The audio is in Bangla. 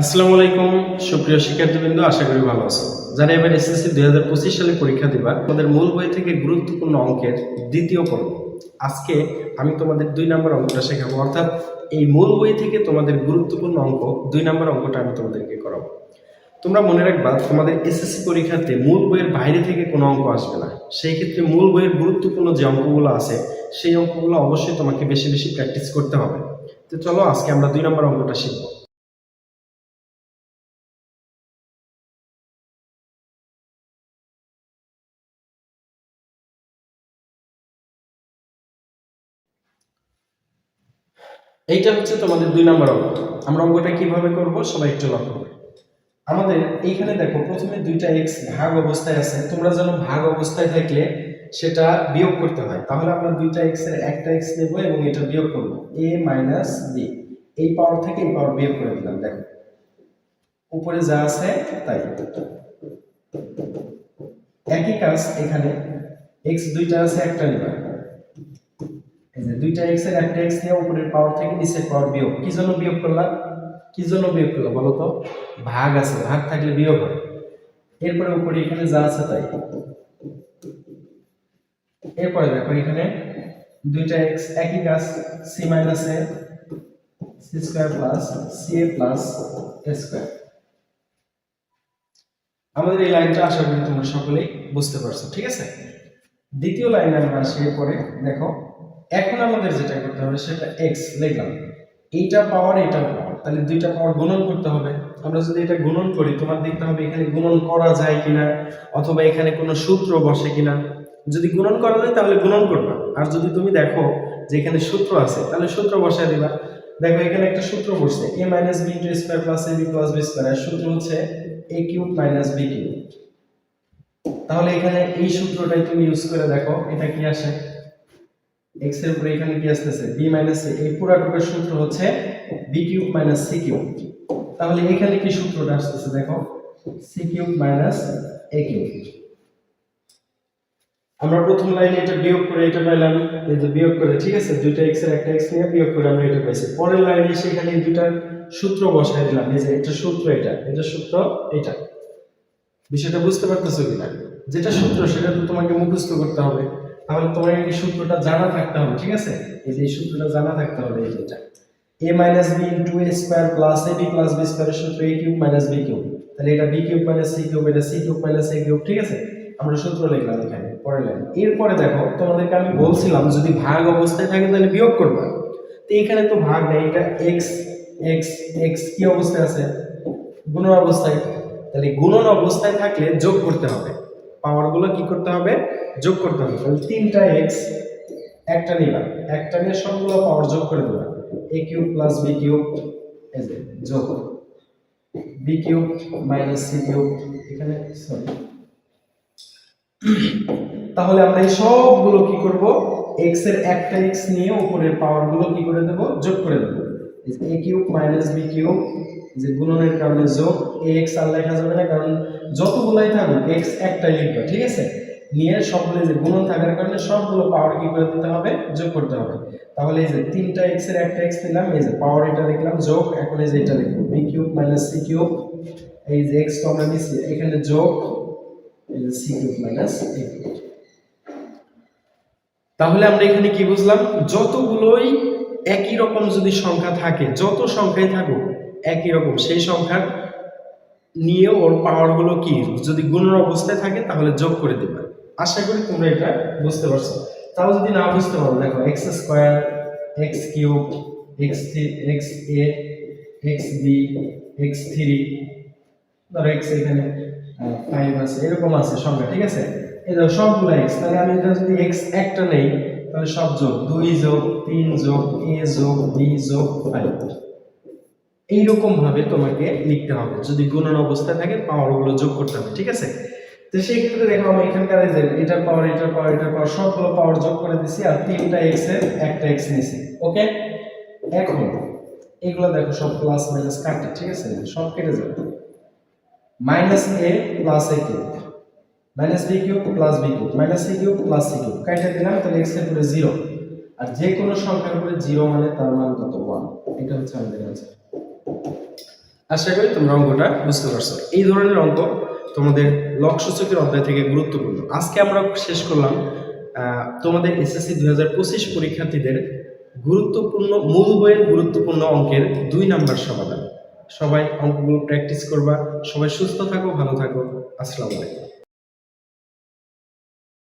আসসালামু আলাইকুম, সুপ্রিয় শিক্ষার্থীবৃন্দ, আশা করি ভালো আছো। যারা এবার এসএসসি দুই হাজার পঁচিশ সালে পরীক্ষা দিবা, তোমাদের মূল বই থেকে গুরুত্বপূর্ণ অঙ্কের দ্বিতীয় পর্ব। আজকে আমি তোমাদের দুই নম্বর অঙ্কটা শেখাবো, অর্থাৎ এই মূল বই থেকে তোমাদের গুরুত্বপূর্ণ অঙ্ক, দুই নম্বর অঙ্কটা আমি তোমাদেরকে করাবো। তোমরা মনে রাখবা, তোমাদের এসএসসি পরীক্ষাতে মূল বইয়ের বাইরে থেকে কোনো অঙ্ক আসবে না। সেই ক্ষেত্রে মূল বইয়ের গুরুত্বপূর্ণ যে অঙ্কগুলো আছে, সেই অঙ্কগুলো অবশ্যই তোমাকে বেশি বেশি প্র্যাকটিস করতে হবে। তো চলো আজকে আমরা দুই নম্বর অঙ্কটা শিখব। এইটা হচ্ছে তোমাদের দুই নম্বর অঙ্ক। আমরা অঙ্কটা কীভাবে করব সবাই একটু লক্ষ্য করো। আমাদের এইখানে দেখো, প্রথমে দুইটা এক্স ভাগ অবস্থায় আছে। তোমরা যেন ভাগ অবস্থায় থাকলে সেটা বিয়োগ করতে হয়। তাহলে আমরা দুইটা এক্সের একটা এক্স নেব এবং এটা বিয়োগ করব। এ মাইনাস বি এই পাওয়ার থেকে এই পাওয়ার বিয়োগ করে দিলাম, দেখো। উপরে যা আছে তাই। একই কাজ এখানে এক্স দুইটা আছে, একটা নেবা যে দুইটা এক্সের একটা এক্স নিয়ে উপরের পাওয়ার থেকে নিচের পাওয়ার বিয়োগ। কি জন্য বিয়োগ করলাম? কি জন্য বিয়োগ করলাম বলো তো? ভাগ আছে, ভাগ থাকলে বিয়োগ হয়। এরপরে উপরে এখানে যা আছে তাই। এরপরে দেখো এখানে দুইটা এক্স একই কাজ c minus a c square plus c a plus a square আমাদের এই লাইনটা আশা করি তোমরা সকলেই বুঝতে পারছ, ঠিক আছে? দ্বিতীয় লাইনে আমরা আসি এরপরে, দেখো। এখন আমাদের যেটা করতে হবে সেটা এক্স লিখলাম। এইটা পাওয়ার এটা পাওয়ার তাহলে দুইটা পাওয়ার গুণন করতে হবে। আমরা যদি এটা গুণন করি, তোমার দেখতে হবে এখানে গুণন করা যায় কিনা, অথবা এখানে কোনো সূত্র বসে কিনা। যদি গুণন করা যায়, তাহলে গুণন করবা। আর যদি তুমি দেখো যে এখানে সূত্র আছে, তাহলে সূত্র বসায় দিবা। দেখো, এখানে একটা সূত্র বসছে a minus b into square plus a b plus b square সূত্র হচ্ছে a cube minus b cube তাহলে এখানে এই সূত্রটাই তুমি ইউজ করে দেখো, এটা কি আসে? এক্সের উপরে এখানে কি বি মাইনাস এ এই পুরাটুকের সূত্র হচ্ছে b cube minus c cube তাহলে এখানে কি সূত্রটা আসতেছে দেখো? C cube minus a cube আমরা প্রথম লাইনে এটা বিয়োগ করে এটা পাইলাম, এই যে বিয়োগ করে, ঠিক আছে? দুইটা এক্সের একটা এক্স নিয়ে বিয়োগ করে আমরা এটা পাইছি। পরের লাইনে এসে এখানে এই দুইটার সূত্র বসাই দিলাম। এই যে এটা সূত্র এটা এটা সূত্র এটা। বিষয়টা বুঝতে পারতেছো কিনা? যেটা সূত্র সেটা তো তোমাকে মুখস্থ করতে হবে। তাহলে তোমার এই সূত্রটা জানা থাকতে হবে, ঠিক আছে? এই যে সূত্রটা জানা থাকতে হবে এই যেটা a minus b into a square plus a b সূত্র এ কিউব মাইনাস কিউব তাহলে এটা বি কিউব মাইনাস কিউব এটা c cube minus a cube ঠিক আছে? আমরা সূত্র লিখলাম এখানে, পরে লাইন এরপরে দেখো, তোমাদেরকে আমি বলছিলাম, যদি ভাগ অবস্থায় থাকে তাহলে বিয়োগ করবা। তো এখানে তো ভাগ নেই, এটা এক্স এক্স এক্স কি অবস্থায় আছে? গুণন অবস্থায়। তাহলে গুণন অবস্থায় থাকলে যোগ করতে হবে। পাওয়ারগুলো কি করতে হবে? যোগ করতে হবে। তাহলে তিনটা এক্স একটা নিলাম। একটা নিয়ে সবগুলো পাওয়ার যোগ করে দিলাম। A cube plus b cube, এই যে, যোগ। B cube minus c cube, এখানে সরি তাহলে আমরা এই সবগুলো কি করব? এক্সের একটা এক্স নিয়ে উপরের পাওয়ারগুলো কি করে দেব? যোগ করে দেব। A cube minus b cube যে গুণনের কারণে যোগ এক্স আর লেখা যাবে না, কারণ যতগুলাই থাকুক এক্স একটাই লিখবে, ঠিক আছে? নিয়ে সবগুলো যে গুণন থাকার কারণে সবগুলো পাওয়ার কি করে দিতে হবে? যোগ করতে হবে। তাহলে এই যে তিনটা এক্সের একটা এক্স নিলাম এই যে পাওয়ার এটা লিখলাম যোগ, এখন এই যে এটা লিখব b cube minus c cube এই যে এক্স আমরা নিচ্ছি এখানে যোগ, এই যে সি কিউব মাইনাস এ তাহলে আমরা এখানে কি বুঝলাম? যতগুলোই একই রকম যদি সংখ্যা থাকে, যত সংখ্যাই থাকুক একই রকম। সেই সংখ্যার নিয়ে ওর পাওয়ারগুলো কি? যদি গুণের অবস্থায় থাকে, তাহলে যোগ করে দেবে। আশা করি তোমরা এটা বুঝতে পারছ। তাও যদি না বুঝতে পারো, দেখো x square x cube x three x a x b x three ধরো এক্স এখানে ফাইভ আছে, এরকম আছে সংখ্যা, ঠিক আছে? এই দেখো সবগুলো এক্স তাহলে আমি এটা যদি এক্স একটা নেই, তাহলে সব যোগ, দুই যোগ, তিন যোগ এ যোগ বি যোগ ফাইভ এইরকম ভাবে তোমাকে লিখতে হবে। যদি গুণন অবস্থায় থাকে পাওয়ারগুলো যোগ করতে হবে, ঠিক আছে? তো সেই ক্ষেত্রে দেখো আমি এখানকার এই যে এটার পাওয়ার এটার পাওয়ার এটার পাওয়ার সবগুলো পাওয়ার যোগ করে দিছি আর তিনটা এক্সের একটা এক্স নিছি ওকে এখন এগুলো দেখো সব প্লাস মাইনাস কাটে, ঠিক আছে? সব কেটে যাবে। Minus a plus a cube minus b cube plus b cube minus c cube plus c cube কাইটা দিলাম, তাহলে এক্সের উপরে জিরো আর যে কোনো সংখ্যার উপরে জিরো মানে তার মান কত? ওয়ান এটা হচ্ছে আমাদের আনসার আশা করি তোমরা অঙ্কটা বুঝতে পারছ। এই ধরনের অঙ্ক তোমাদের লক্ষ্যসূচকের অধ্যায় থেকে গুরুত্বপূর্ণ। আজকে আমরা শেষ করলাম তোমাদের এসএসসি দু হাজার পঁচিশ পরীক্ষার্থীদের গুরুত্বপূর্ণ, মূল বইয়ের গুরুত্বপূর্ণ অঙ্কের দুই নাম্বার সমাধান। সবাই অঙ্কগুলো প্র্যাকটিস করবা, সবাই সুস্থ থাকো, ভালো থাকো। আসসালামু আলাইকুম।